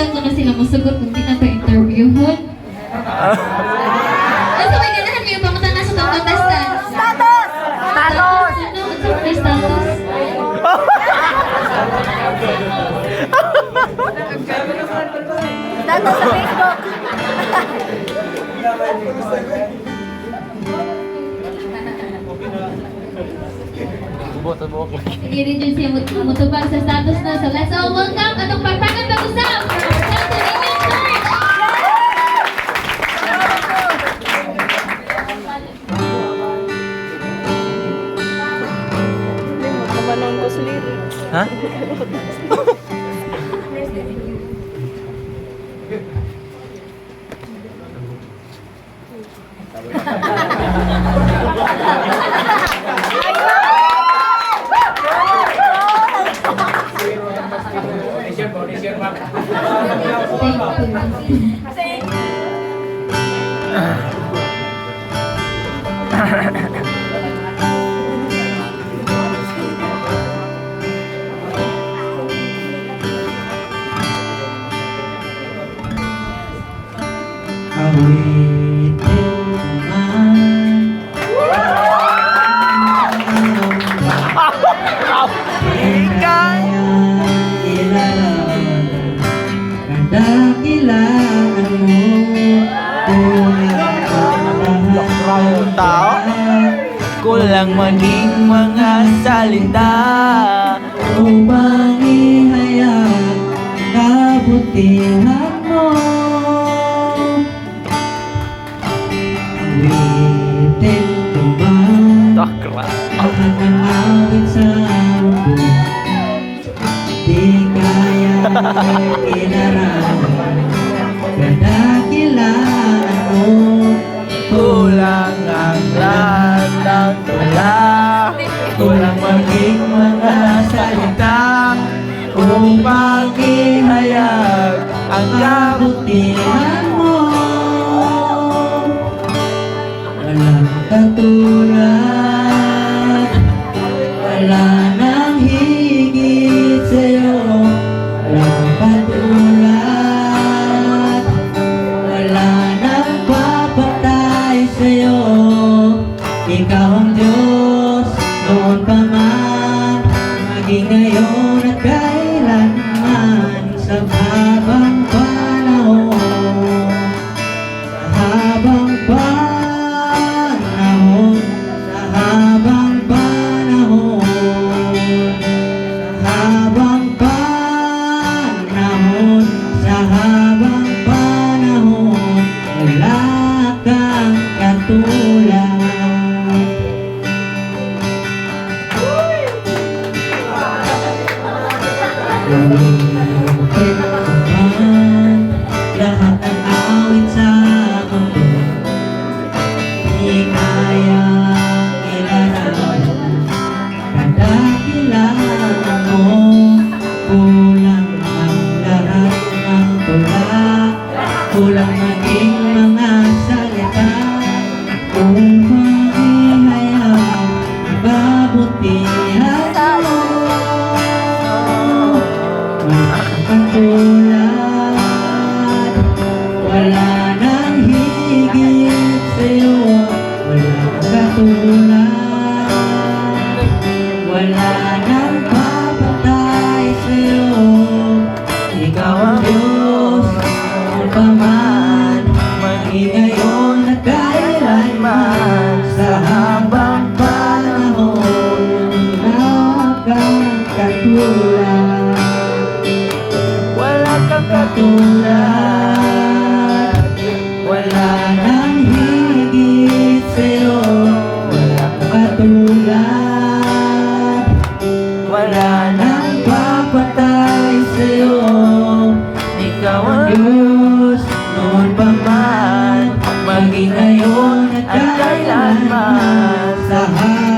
Hanggang ko na sila musugot kung di na to interviewhon. Ano may ganahan kayo pamunta na sa itong contestant? Status! Status! Ano? Ano may status? Status sa Facebook! Hindi din siya mut- mutubag sa status na. So let's all welcome Hah? Terima kasih. Tao? Kulang maging mga salita Upang ihayag Kabutihan mo Takra. Lahat ng awit sa mundo Di kaya ilarawan Kadakilaan mo Kulang ang lahat ng tula Kulang maging mga ang kabutihan mo Walang katulad Maging ngayon at kailanman Sa habang Kulang ang lahat ng tula Kulang maging Sa habang panahon Wala kang katulad. Wala kang katulad Wala nang higit sa'yo. Wala katulad. Wala Anh trái lạnh mà. Xa